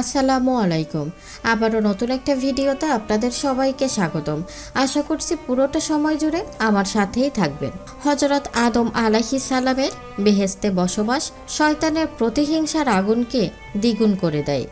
আসসালামু আলাইকুম। আবারও নতুন একটা ভিডিওতে আপনাদের সবাইকে স্বাগতম। আশা করছি পুরোটা সময় জুড়ে আমার সাথেই থাকবেন। হজরত আদম আলাহি সালামের বেহেস্তে বসবাস শয়তানের প্রতিহিংসার আগুনকে দ্বিগুণ করে দেয়।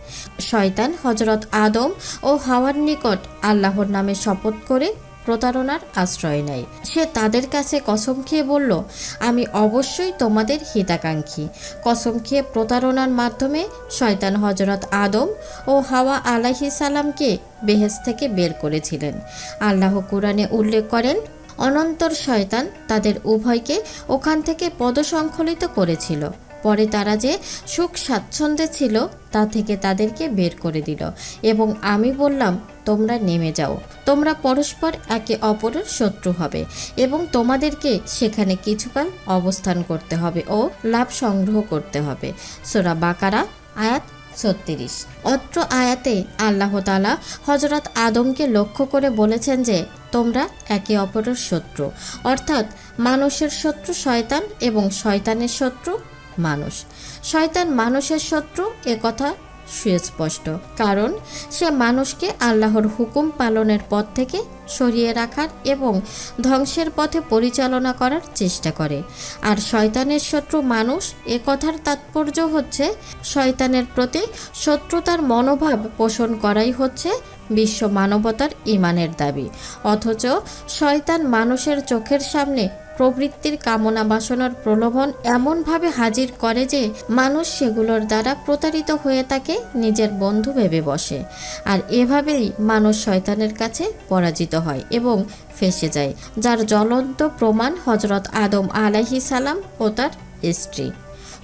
শয়তান হজরত আদম ও হাওয়ার নিকট আল্লাহর নামে শপথ করে প্রতারণার আশ্রয় নেয়। সে তাদের কাছে কসম খেয়ে বলল, আমি অবশ্যই তোমাদের হিতাকাঙ্ক্ষী। কসম খেয়ে প্রতারণার মাধ্যমে শয়তান হজরত আদম ও হাওয়া আলাহি সালামকে বেহেস থেকে বের করেছিলেন। আল্লাহ কোরআনে উল্লেখ করেন, অনন্তর শয়তান তাদের উভয়কে ওখান থেকে পদসংখলিত করেছিল। পরে তারা যে সুখ স্বাচ্ছন্দ্যে ছিল, তা থেকে তাদেরকে বের করে দিল। এবং আমি বললাম, তোমরা নেমে যাও। তোমরা পরস্পর একে অপরের শত্রু হবে এবং তোমাদেরকে সেখানে কিছুকাল অবস্থান করতে হবে ও লাভ সংগ্রহ করতে হবে। সোরা বাকারা, আয়াত ছত্রিশ। অত্র আয়াতে আল্লাহ তালা হজরত আদমকে লক্ষ্য করে বলেছেন যে, তোমরা একে অপরের শত্রু। অর্থাৎ মানুষের শত্রু শয়তান এবং শয়তানের শত্রু মানুষ। শয়তান মানুষের শত্রু কথা সুস্পষ্ট। কারণ, সে মানুষকে আল্লাহর হুকুম পালনের পথ থেকে সরিয়ে রাখার এবং ধ্বংসের পথে পরিচালনা করার চেষ্টা করে। আর শয়তানের শত্রু মানুষ, এ কথার তাৎপর্য হচ্ছে, শয়তানের প্রতি শত্রুতার মনোভাব পোষণ করাই হচ্ছে বিশ্ব মানবতার ইমানের দাবি। অথচ শয়তান মানুষের চোখের সামনে প্রবৃত্তির কামনা বাসনার প্রলোভন এমনভাবে হাজির করে যে মানুষ সেগুলোর দ্বারা প্রতারিত হয়ে তাকে নিজের বন্ধু ভেবে বসে। আর এভাবেই মানুষ শয়তানের কাছে পরাজিত হয় এবং ফেসে যায়, যার জ্বলন্ত প্রমাণ হজরত আদম আলাহি সালাম ও তার স্ত্রী।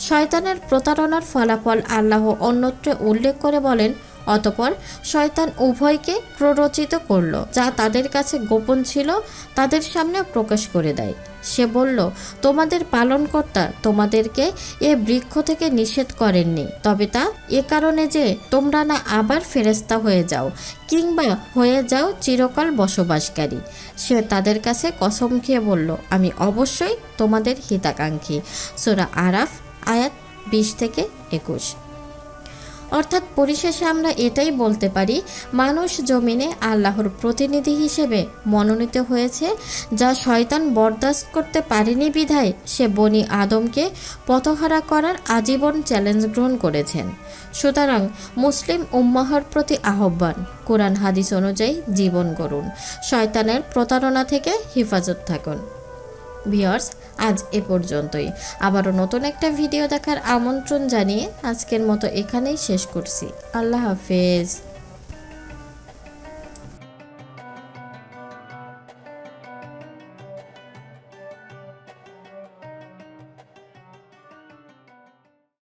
শয়তানের প্রতারণার ফলাফল আল্লাহ অন্যত্র উল্লেখ করে বলেন অতপর শয়তান উভয়কে প্ররোচিত করল, যা তাদের কাছে গোপন ছিল, তাদের সামনে প্রকাশ করে দেয়। সে বলল, তোমাদের পালনকর্তা তোমাদেরকে এ বৃক্ষ থেকে নিষেধ করেননি, তবে তা এ কারণে যে তোমরা না আবার ফেরেস্তা হয়ে যাও, কিংবা হয়ে যাও চিরকাল বসবাসকারী। সে তাদের কাছে কসম খেয়ে বলল, আমি অবশ্যই তোমাদের হিতাকাঙ্ক্ষী। সোরা আরাফ, আয়াত বিশ থেকে একুশ। অর্থাৎ পরিশেষে আমরা এটাই বলতে পারি, মানুষ জমিনে আল্লাহর প্রতিনিধি হিসেবে মনোনীত হয়েছে, যা শয়তান বরদাস্ত করতে পারেনি বিধায় সে বনি আদমকে পথহারা করার আজীবন চ্যালেঞ্জ গ্রহণ করেছেন। সুতরাং মুসলিম উম্মাহর প্রতি আহ্বান, কোরআন হাদিস অনুযায়ী জীবন গড়ুন, শয়তানের প্রতারণা থেকে হেফাজত থাকুন। ভিওর্স আজ এ পর্যন্তই। আবারও নতুন একটা ভিডিও দেখার আমন্ত্রণ জানিয়ে আজকের মতো এখানেই শেষ করছি। আল্লাহ হাফেজ।